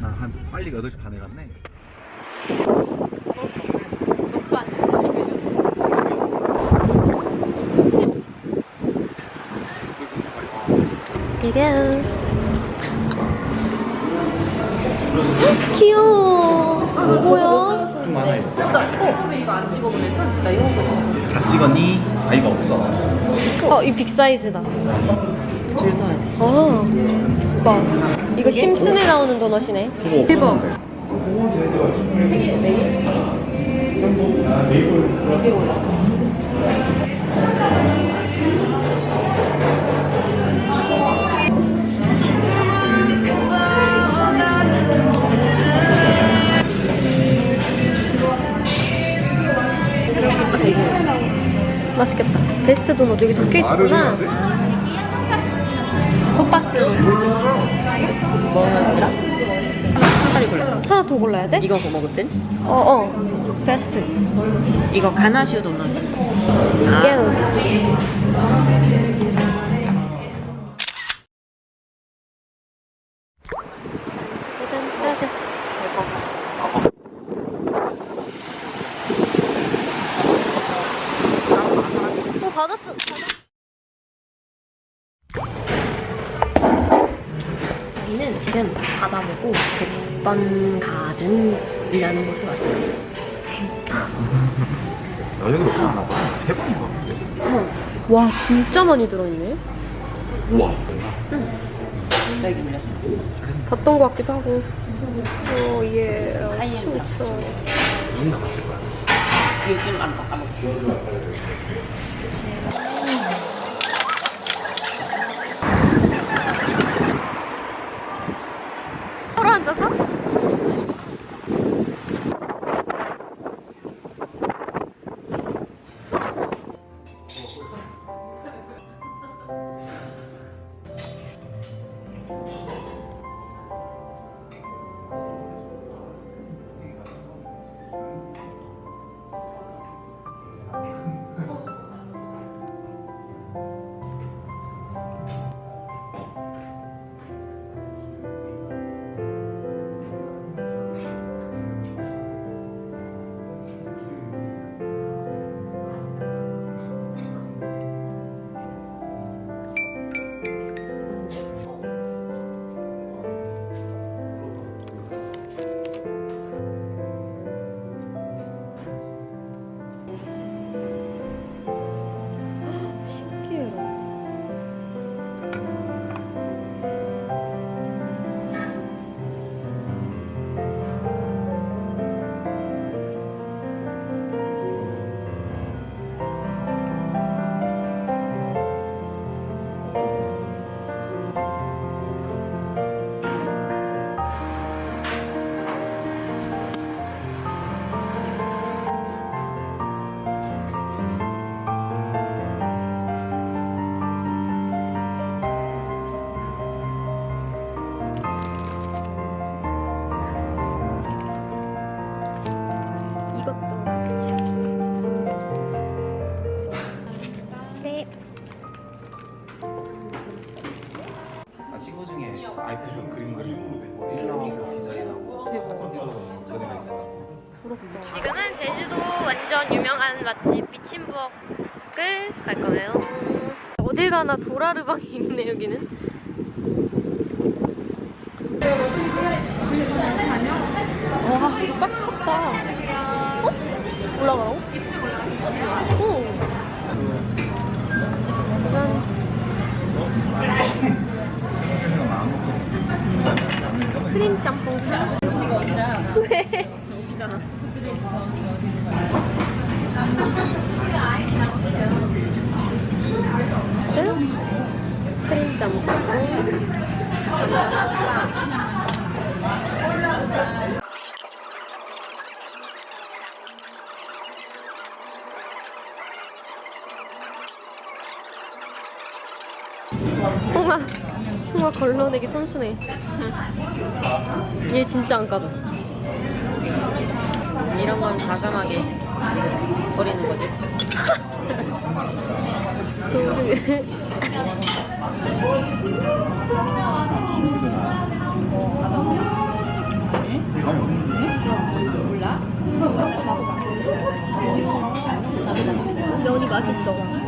나한 빨리 8시 반에 갔네. 이래요. 귀여워. 뭐야? 좀 많아요. 어, 이거 안 찍어보냈어? 나 이런 거 찍었어. 다 찍었니? 아 이거 없어. 어, 이 빅 사이즈다. 줄 서야 돼. 아, 오빠. 이거 심슨에 나오는 도넛이네. 저거 대박. 맛있겠다. 베스트 도넛 여기 적혀 있구나. 손박스로 뭐였지라? 하나리 골라. 하나 더 골라야 돼? 이거 뭐 먹었지? 어, 어. 베스트. 이거 가나슈 도넛이. 아, 야우. 저희는 지금 바다보고 백번 가든이라는 곳에 왔어요. 나 여기 몇번 하나 봐. 세 번인 것 같은데. 어머, 와 진짜 많이 들어있네. 우와. 나 여기 밀렸어. 봤던 것 같기도 하고. 어, 예. 하이엔드. 춤춰. 눈 나왔을 거야. 요즘 안 바꿔먹어. 있어가지고. 지금은 제주도 완전 유명한 맛집 미친부엌을 갈 거예요. 어딜 가나 도라르방이 있네 여기는. 와, 꽉 찼다. 어? 올라가라고? 오. 짠. 크림 짬뽕. 왜? 크림 짬뽕. 홍아 홍아 걸러내기 선수네 얘 진짜 안 까져 이런 건 과감하게 버리는 거지. 면이 맛있어.